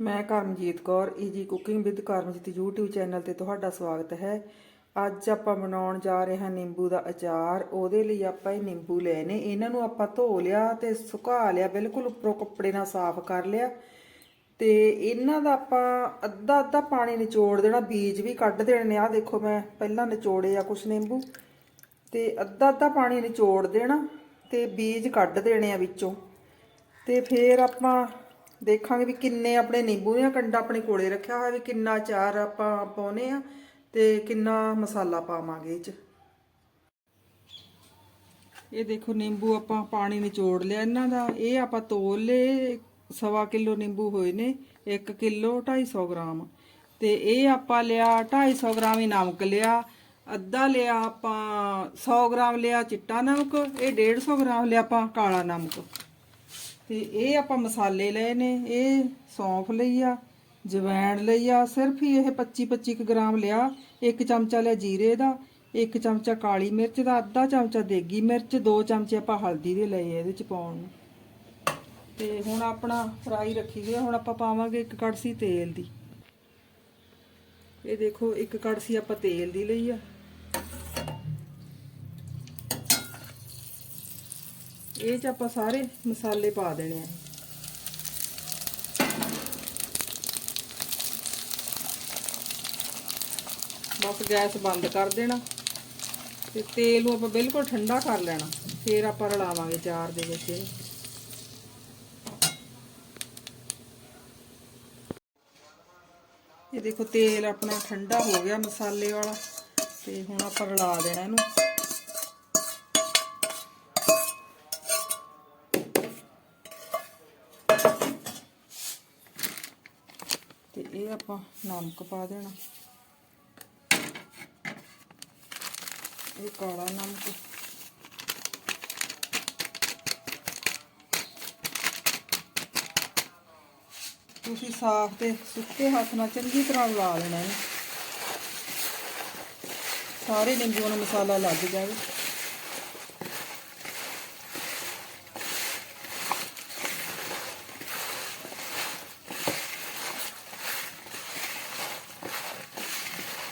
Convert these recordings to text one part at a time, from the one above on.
ਮੈਂ Karamjit Kaur easy cooking with Karamjit YouTube channel ਤੇ ਤੁਹਾਡਾ ਸਵਾਗਤ ਹੈ। ਅੱਜ ਆਪਾਂ ਬਣਾਉਣ ਜਾ ਰਹੇ ਹਾਂ ਨਿੰਬੂ ਦਾ ਅਚਾਰ। ਉਹਦੇ ਲਈ ਆਪਾਂ ਇਹ ਨਿੰਬੂ ਲਏ ਨੇ ਇਹਨਾਂ ਨੂੰ ਆਪਾਂ ਧੋ ਲਿਆ ਤੇ ਸੁਕਾ ਲਿਆ, ਬਿਲਕੁਲ ਉੱਪਰੋਂ ਕੱਪੜੇ ਨਾਲ ਸਾਫ਼ ਕਰ ਲਿਆ। ਤੇ ਇਹਨਾਂ ਦਾ ਆਪਾਂ ਅੱਧਾ ਅੱਧਾ ਪਾਣੀ ਨਿਚੋੜ ਦੇਣਾ, ਬੀਜ ਵੀ ਕੱਢ ਦੇਣੇ ਨੇ। ਆਹ ਦੇਖੋ ਮੈਂ ਪਹਿਲਾਂ ਨਿਚੋੜੇ ਆ ਕੁਛ ਨਿੰਬੂ। ਤੇ ਅੱਧਾ ਅੱਧਾ ਪਾਣੀ ਨਿਚੋੜ ਦੇਣਾ ਤੇ ਬੀਜ ਕੱਢ ਦੇਣੇ ਆ ਵਿੱਚੋਂ। ਤੇ ਫੇਰ ਆਪਾਂ ਦੇਖਾਂਗੇ ਵੀ ਕਿੰਨੇ ਆਪਣੇ ਨਿੰਬੂ ਜਾਂ ਕੰਡਾ ਆਪਣੇ ਕੋਲੇ ਰੱਖਿਆ ਹੋਇਆ, ਵੀ ਕਿੰਨਾ ਚਾਰ ਆਪਾਂ ਪਾਉਨੇ ਆ ਤੇ ਕਿੰਨਾ ਮਸਾਲਾ ਪਾਵਾਂਗੇ ਇਹ ਚ। ਇਹ ਦੇਖੋ ਨਿੰਬੂ ਆਪਾਂ ਪਾਣੀ ਨਿਚੋੜ ਲਿਆ ਇਹਨਾਂ ਦਾ, ਇਹ ਆਪਾਂ ਤੋਲ ਲਏ ਸਵਾ ਕਿਲੋ ਨਿੰਬੂ ਹੋਏ ਨੇ 1 ਕਿਲੋ 250 ਗ੍ਰਾਮ। ਤੇ ਇਹ ਆਪਾਂ ਲਿਆ 250 ਗ੍ਰਾਮ ਹੀ ਨਮਕ ਲਿਆ, ਅੱਧਾ ਲਿਆ ਆਪਾਂ 100 ਗ੍ਰਾਮ ਲਿਆ ਚਿੱਟਾ ਨਮਕ, ਇਹ 150 ਗ੍ਰਾਮ ਲਿਆ ਆਪਾਂ ਕਾਲਾ ਨਮਕ। ਤੇ ਇਹ ਆਪਾਂ ਮਸਾਲੇ ਲਏ ਨੇ, ਇਹ ਸੌਂਫ ਲਈ ਆ, ਜਵੈਣ ਲਈ ਆ, ਸਿਰਫ ਹੀ ਇਹ 25 25 ਗ੍ਰਾਮ ਲਿਆ, ਇੱਕ ਚਮਚਾ ਲਿਆ ਜੀਰੇ ਦਾ, ਇੱਕ ਚਮਚਾ ਕਾਲੀ ਮਿਰਚ ਦਾ, ਅੱਧਾ ਚਮਚਾ ਦੇਗੀ ਮਿਰਚ, ਦੋ ਚਮਚੇ ਆਪਾਂ ਹਲਦੀ ਦੇ ਲਏ ਇਹਦੇ ਚ ਪਾਉਣ ਨੂੰ। ਤੇ ਹੁਣ ਆਪਣਾ ਫਰਾਈ ਰੱਖੀ ਗਈ ਹੁਣ ਆਪਾਂ ਪਾਵਾਂਗੇ ਇੱਕ ਕੜਸੀ ਤੇਲ ਦੀ। ਇਹ ਦੇਖੋ, ਇੱਕ ਕੜਸੀ ਆਪਾਂ ਤੇਲ ਦੀ ਲਈ ਆ। ਇਹ ਚ ਆਪਾਂ ਸਾਰੇ ਮਸਾਲੇ ਪਾ ਦੇਣੇ ਆ। ਬਸ ਗੈਸ ਬੰਦ ਕਰ ਦੇਣਾ ਤੇ ਤੇਲ ਨੂੰ ਆਪਾਂ ਬਿਲਕੁਲ ਠੰਡਾ ਕਰ ਲੈਣਾ। ਫਿਰ ਆਪਾਂ ਰਲਾਵਾਂਗੇ ਚਾਰ ਦੇ ਵਿੱਚ ਇਹਨੂੰ। ਇਹ ਦੇਖੋ ਤੇਲ ਆਪਣਾ ਠੰਡਾ ਹੋ ਗਿਆ ਮਸਾਲੇ ਵਾਲਾ। ਤੇ ਹੁਣ ਆਪਾਂ ਰਲਾ ਦੇਣਾ ਇਹਨੂੰ। ਤੇ ਇਹ ਆਪਾਂ ਨਮਕ ਪਾ ਦੇਣਾ। ਇਹ ਕਾਲਾ ਨਮਕ। ਤੁਸੀਂ ਸਾਫ਼ ਤੇ ਸੁੱਕੇ ਹੱਥ ਨਾਲ ਚੰਗੀ ਤਰ੍ਹਾਂ ਲਾ ਲੈਣਾ ਹੈ। ਸਾਰੇ ਨਿੰਬੂ ਨੂੰ ਮਸਾਲਾ ਲੱਗ ਜਾਵੇ।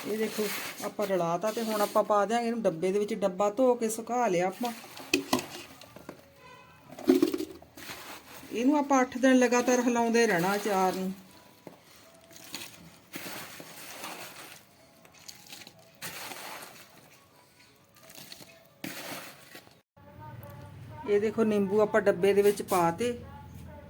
ਇਹ ਦੇਖੋ, ਆਪਾਂ ਰਲਾਤਾ ਤੇ ਹੁਣ ਆਪਾਂ ਪਾ ਦਿਆਂਗੇ ਇਹਨੂੰ ਡੱਬੇ ਦੇ ਵਿੱਚ, ਡੱਬਾ ਧੋ ਕੇ ਸੁਕਾ ਲਿਆ ਆਪਾਂ। ਇਹਨੂੰ ਆਪਾਂ 8 ਦਿਨ ਲਗਾਤਾਰ ਹਿਲਾਉਂਦੇ ਰਹਿਣਾ ਅਚਾਰ ਨੂੰ। ਇਹ ਦੇਖੋ, ਨਿੰਬੂ ਆਪਾਂ ਡੱਬੇ ਦੇ ਵਿੱਚ ਪਾਤੇ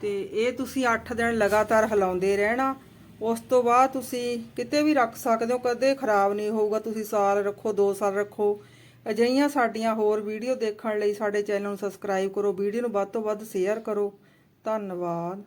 ਤੇ ਇਹ ਤੁਸੀਂ 8 ਦਿਨ ਲਗਾਤਾਰ ਹਿਲਾਉਂਦੇ ਰਹਿਣਾ। ਉਸ ਤੋਂ ਬਾਅਦ ਤੁਸੀਂ ਕਿਤੇ ਵੀ ਰੱਖ ਸਕਦੇ ਹੋ, ਕਦੇ ਖਰਾਬ ਨਹੀਂ ਹੋਊਗਾ, ਤੁਸੀਂ ਸਾਲ ਰੱਖੋ 2 ਸਾਲ ਰੱਖੋ। ਅਜਿਹੀਆਂ ਸਾਡੀਆਂ ਹੋਰ ਵੀਡੀਓ ਦੇਖਣ ਲਈ ਸਾਡੇ ਚੈਨਲ ਨੂੰ ਸਬਸਕ੍ਰਾਈਬ ਕਰੋ, ਵੀਡੀਓ ਨੂੰ ਵੱਧ ਤੋਂ ਵੱਧ ਸ਼ੇਅਰ ਕਰੋ। ਧੰਨਵਾਦ।